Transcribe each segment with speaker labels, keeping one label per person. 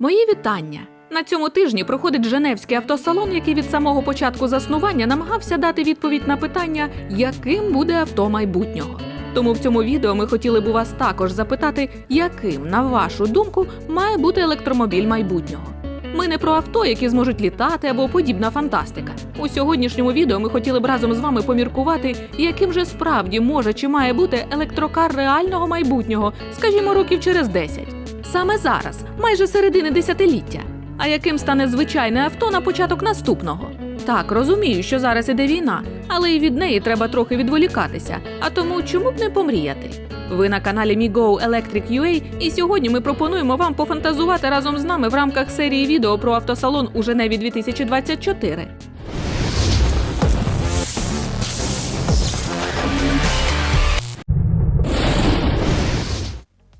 Speaker 1: Мої вітання. На цьому тижні проходить Женевський автосалон, який від самого початку заснування намагався дати відповідь на питання, яким буде авто майбутнього. Тому в цьому відео ми хотіли б у вас також запитати, яким, на вашу думку, має бути електромобіль майбутнього. Ми не про авто, які зможуть літати або подібна фантастика. У сьогоднішньому відео ми хотіли б разом з вами поміркувати, яким же справді може чи має бути електрокар реального майбутнього, скажімо, років через 10. Саме зараз, майже середини десятиліття. А яким стане звичайне авто на початок наступного? Так, розумію, що зараз іде війна, але і від неї треба трохи відволікатися. А тому чому б не помріяти? Ви на каналі MiGo Electric UA, і сьогодні ми пропонуємо вам пофантазувати разом з нами в рамках серії відео про автосалон у Женеві 2024.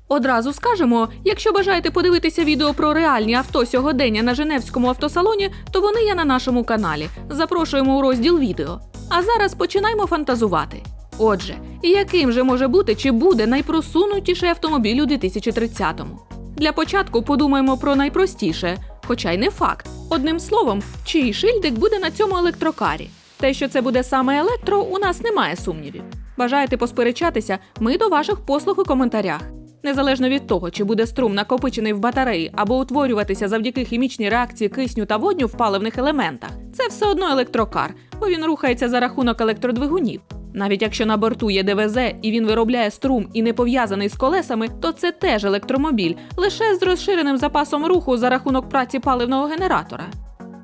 Speaker 1: Одразу скажемо, якщо бажаєте подивитися відео про реальні авто сьогодення на Женевському автосалоні, то вони є на нашому каналі. Запрошуємо у розділ відео. А зараз починаємо фантазувати. Отже, яким же може бути чи буде найпросунутіший автомобіль у 2030-му? Для початку подумаємо про найпростіше, хоча й не факт. Одним словом, чий шильдик буде на цьому електрокарі. Те, що це буде саме електро, у нас немає сумнівів. Бажаєте посперечатися? Ми до ваших послуг у коментарях. Незалежно від того, чи буде струм накопичений в батареї або утворюватися завдяки хімічній реакції кисню та водню в паливних елементах, це все одно електрокар, бо він рухається за рахунок електродвигунів. Навіть якщо на борту є ДВЗ і він виробляє струм і не пов'язаний з колесами, то це теж електромобіль, лише з розширеним запасом руху за рахунок праці паливного генератора.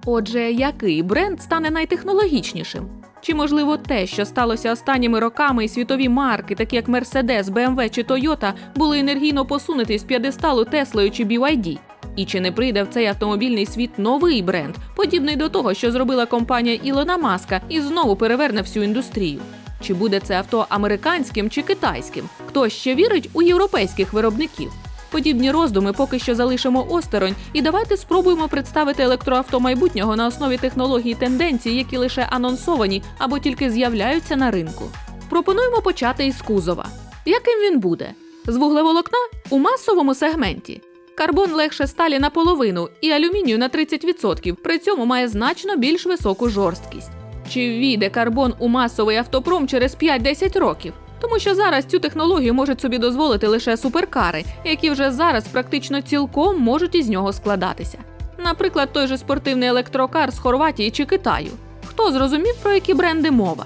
Speaker 1: Отже, який бренд стане найтехнологічнішим? Чи можливо те, що сталося останніми роками, і світові марки, такі як Mercedes, BMW чи Toyota, були енергійно посунуті з п'єдесталу Теслою чи BYD? І чи не прийде в цей автомобільний світ новий бренд, подібний до того, що зробила компанія Ілона Маска, і знову переверне всю індустрію? Чи буде це авто американським чи китайським? Хто ще вірить у європейських виробників? Подібні роздуми поки що залишимо осторонь, і давайте спробуємо представити електроавто майбутнього на основі технологій тенденцій, які лише анонсовані або тільки з'являються на ринку. Пропонуємо почати із кузова. Яким він буде? З вуглеволокна у масовому сегменті. Карбон легше сталі наполовину і алюмінію на 30%, при цьому має значно більш високу жорсткість. Чи війде карбон у масовий автопром через 5-10 років? Тому що зараз цю технологію можуть собі дозволити лише суперкари, які вже зараз практично цілком можуть із нього складатися. Наприклад, той же спортивний електрокар з Хорватії чи Китаю. Хто зрозумів, про які бренди мова?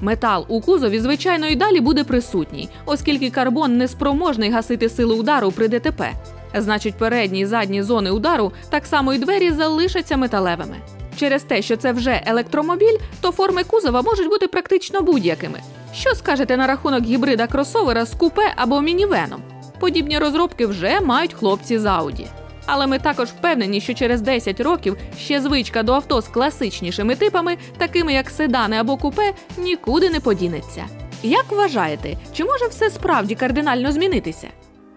Speaker 1: Метал у кузові, звичайно, і далі буде присутній, оскільки карбон не спроможний гасити силу удару при ДТП. Значить, передні і задні зони удару, так само і двері залишаться металевими. Через те, що це вже електромобіль, то форми кузова можуть бути практично будь-якими. Що скажете на рахунок гібрида кросовера з купе або мінівеном? Подібні розробки вже мають хлопці з Audi. Але ми також впевнені, що через 10 років ще звичка до авто з класичнішими типами, такими як седани або купе, нікуди не подінеться. Як вважаєте, чи може все справді кардинально змінитися?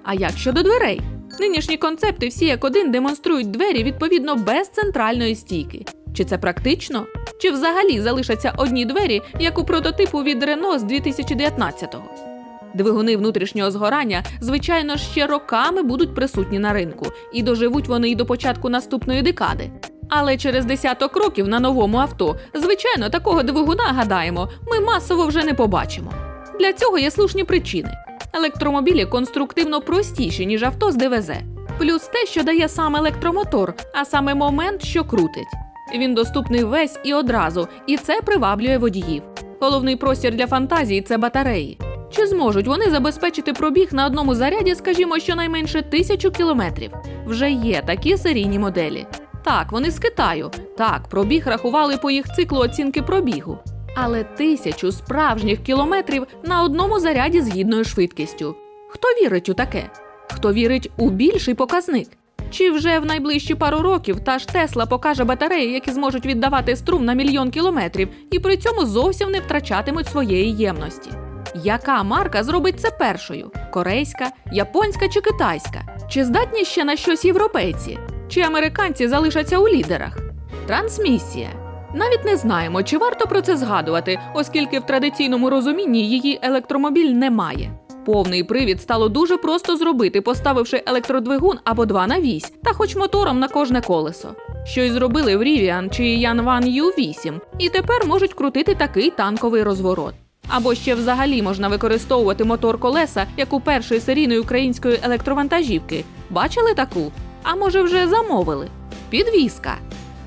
Speaker 1: А як щодо дверей? Нинішні концепти всі як один демонструють двері відповідно без центральної стійки. Чи це практично? Чи взагалі залишаться одні двері, як у прототипу від Renault з 2019-го? Двигуни внутрішнього згорання, звичайно, ще роками будуть присутні на ринку, і доживуть вони й до початку наступної декади. Але через десяток років на новому авто, звичайно, такого двигуна, гадаємо, ми масово вже не побачимо. Для цього є слушні причини. Електромобілі конструктивно простіші, ніж авто з ДВЗ. Плюс те, що дає сам електромотор, а саме момент, що крутить. Він доступний весь і одразу, і це приваблює водіїв. Головний простір для фантазії це батареї. Чи зможуть вони забезпечити пробіг на одному заряді, скажімо, щонайменше тисячу кілометрів? Вже є такі серійні моделі. Так, вони з Китаю. Так, пробіг рахували по їх циклу оцінки пробігу. Але тисячу справжніх кілометрів на одному заряді з гідною швидкістю. Хто вірить у таке? Хто вірить у більший показник? Чи вже в найближчі пару років та ж Тесла покаже батареї, які зможуть віддавати струм на мільйон кілометрів, і при цьому зовсім не втрачатимуть своєї ємності? Яка марка зробить це першою? Корейська, японська чи китайська? Чи здатні ще на щось європейці? Чи американці залишаться у лідерах? Трансмісія. Навіть не знаємо, чи варто про це згадувати, оскільки в традиційному розумінні її електромобіль не має. Повний привід стало дуже просто зробити, поставивши електродвигун або два на вісь, та хоч мотором на кожне колесо. Що й зробили в Rivian чи Yanvan U8, і тепер можуть крутити такий танковий розворот. Або ще взагалі можна використовувати мотор колеса, як у першої серійної української електровантажівки. Бачили таку? А може вже замовили? Підвізка.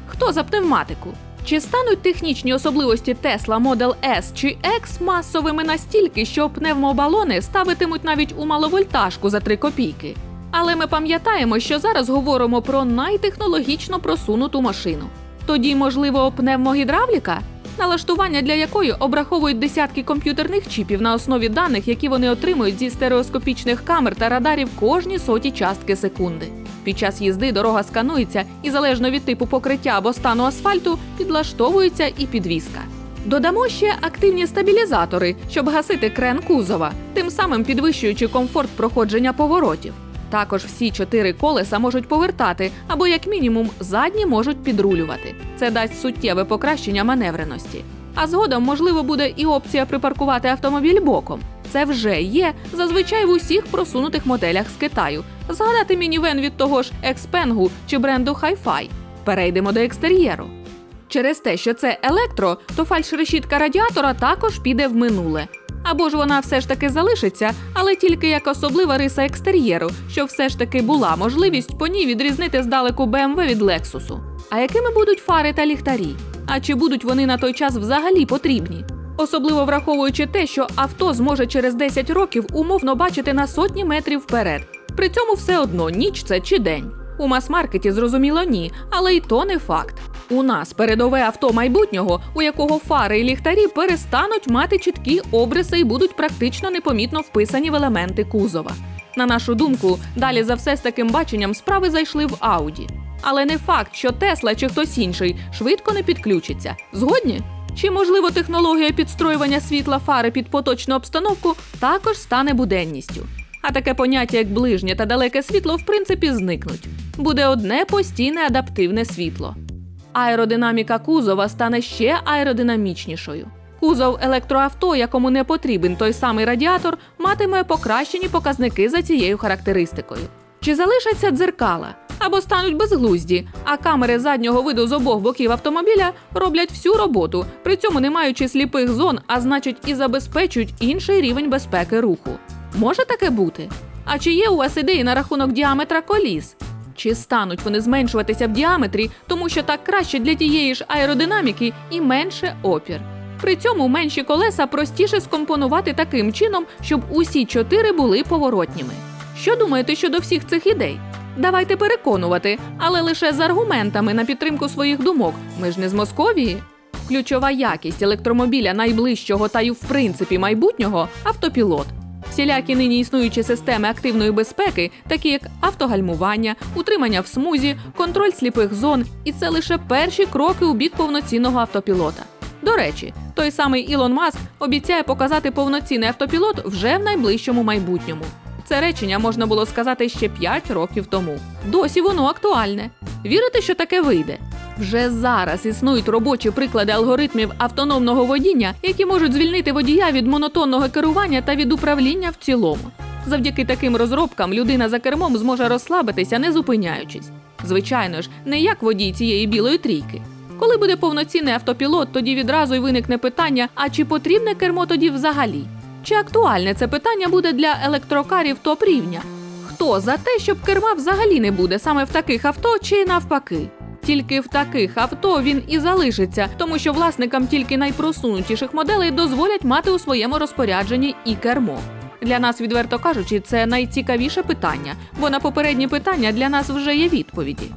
Speaker 1: Хто за пневматику? Чи стануть технічні особливості Tesla Model S чи X масовими настільки, що пневмобалони ставитимуть навіть у маловольтажку за 3 копійки? Але ми пам'ятаємо, що зараз говоримо про найтехнологічно просунуту машину. Тоді, можливо, пневмогідравліка, налаштування для якої обраховують десятки комп'ютерних чіпів на основі даних, які вони отримують зі стереоскопічних камер та радарів кожні соті частки секунди. Під час їзди дорога сканується і залежно від типу покриття або стану асфальту підлаштовується і підвіска. Додамо ще активні стабілізатори, щоб гасити крен кузова, тим самим підвищуючи комфорт проходження поворотів. Також всі чотири колеса можуть повертати, або як мінімум задні можуть підрулювати. Це дасть суттєве покращення маневреності. А згодом можливо буде і опція припаркувати автомобіль боком. Це вже є зазвичай в усіх просунутих моделях з Китаю. Згадати мінівен від того ж Експенгу чи бренду Hi-Fi. Перейдемо до екстер'єру. Через те, що це електро, то фальш-решітка радіатора також піде в минуле. Або ж вона все ж таки залишиться, але тільки як особлива риса екстер'єру, щоб все ж таки була можливість по ній відрізнити здалеку BMW від Лексусу. А якими будуть фари та ліхтарі? А чи будуть вони на той час взагалі потрібні? Особливо враховуючи те, що авто зможе через 10 років умовно бачити на сотні метрів вперед. При цьому все одно ніч це чи день. У мас-маркеті зрозуміло ні, але й то не факт. У нас передове авто майбутнього, у якого фари і ліхтарі перестануть мати чіткі обриси і будуть практично непомітно вписані в елементи кузова. На нашу думку, далі за все з таким баченням справи зайшли в Ауді. Але не факт, що Тесла чи хтось інший швидко не підключиться. Згодні? Чи можливо технологія підстроювання світла фари під поточну обстановку також стане буденністю? А таке поняття, як ближнє та далеке світло, в принципі, зникнуть. Буде одне постійне адаптивне світло. Аеродинаміка кузова стане ще аеродинамічнішою. Кузов електроавто, якому не потрібен той самий радіатор, матиме покращені показники за цією характеристикою. Чи залишаться дзеркала або стануть безглузді, а камери заднього виду з обох боків автомобіля роблять всю роботу, при цьому не маючи сліпих зон, а значить і забезпечують інший рівень безпеки руху. Може таке бути? А чи є у вас ідеї на рахунок діаметра коліс? Чи стануть вони зменшуватися в діаметрі, тому що так краще для тієї ж аеродинаміки і менше опір? При цьому менші колеса простіше скомпонувати таким чином, щоб усі чотири були поворотніми. Що думаєте щодо всіх цих ідей? Давайте переконувати, але лише з аргументами на підтримку своїх думок. Ми ж не з Московії. Ключова якість електромобіля найближчого та й в принципі майбутнього автопілот. Всілякі нині існуючі системи активної безпеки, такі як автогальмування, утримання в смузі, контроль сліпих зон, і це лише перші кроки у бік повноцінного автопілота. До речі, той самий Ілон Маск обіцяє показати повноцінний автопілот вже в найближчому майбутньому. Це речення можна було сказати ще 5 років тому. Досі воно актуальне. Вірите, що таке вийде? Вже зараз існують робочі приклади алгоритмів автономного водіння, які можуть звільнити водія від монотонного керування та від управління в цілому. Завдяки таким розробкам людина за кермом зможе розслабитися, не зупиняючись. Звичайно ж, не як водій цієї білої трійки. Коли буде повноцінний автопілот, тоді відразу й виникне питання: а чи потрібне кермо тоді взагалі? Чи актуальне це питання буде для електрокарів топ рівня? Хто за те, щоб керма взагалі не буде саме в таких авто чи навпаки? Тільки в таких авто він і залишиться, тому що власникам тільки найпросунутіших моделей дозволять мати у своєму розпорядженні і кермо. Для нас, відверто кажучи, це найцікавіше питання, бо на попередні питання для нас вже є відповіді.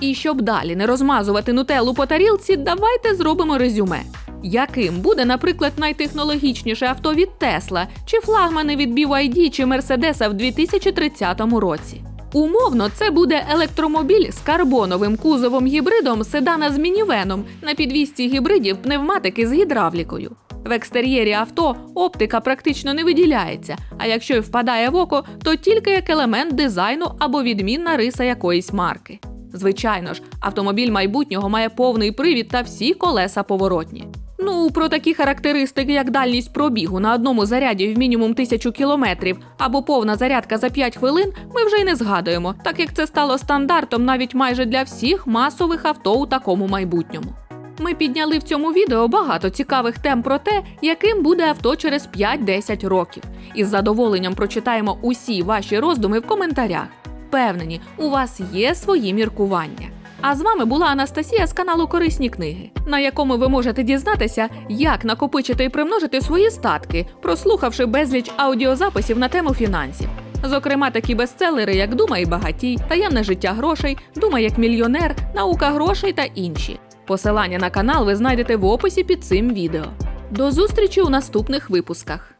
Speaker 1: І щоб далі не розмазувати нутеллу по тарілці, давайте зробимо резюме. Яким буде, наприклад, найтехнологічніше авто від Тесла, чи флагмани від BYD чи Мерседеса в 2030 році? Умовно, це буде електромобіль з карбоновим кузовом гібридом седана з мінівеном на підвісці гібридів пневматики з гідравлікою. В екстер'єрі авто оптика практично не виділяється, а якщо й впадає в око, то тільки як елемент дизайну або відмінна риса якоїсь марки. Звичайно ж, автомобіль майбутнього має повний привід та всі колеса поворотні. Ну, про такі характеристики, як дальність пробігу на одному заряді в мінімум тисячу кілометрів або повна зарядка за 5 хвилин, ми вже й не згадуємо, так як це стало стандартом навіть майже для всіх масових авто у такому майбутньому. Ми підняли в цьому відео багато цікавих тем про те, яким буде авто через 5-10 років. І з задоволенням прочитаємо усі ваші роздуми в коментарях. Впевнені, у вас є свої міркування. А з вами була Анастасія з каналу Корисні книги, на якому ви можете дізнатися, як накопичити і примножити свої статки, прослухавши безліч аудіозаписів на тему фінансів. Зокрема, такі бестселери, як «Думай багатій, таємне життя грошей, «Думай як мільйонер, наука грошей та інші. Посилання на канал ви знайдете в описі під цим відео. До зустрічі у наступних випусках.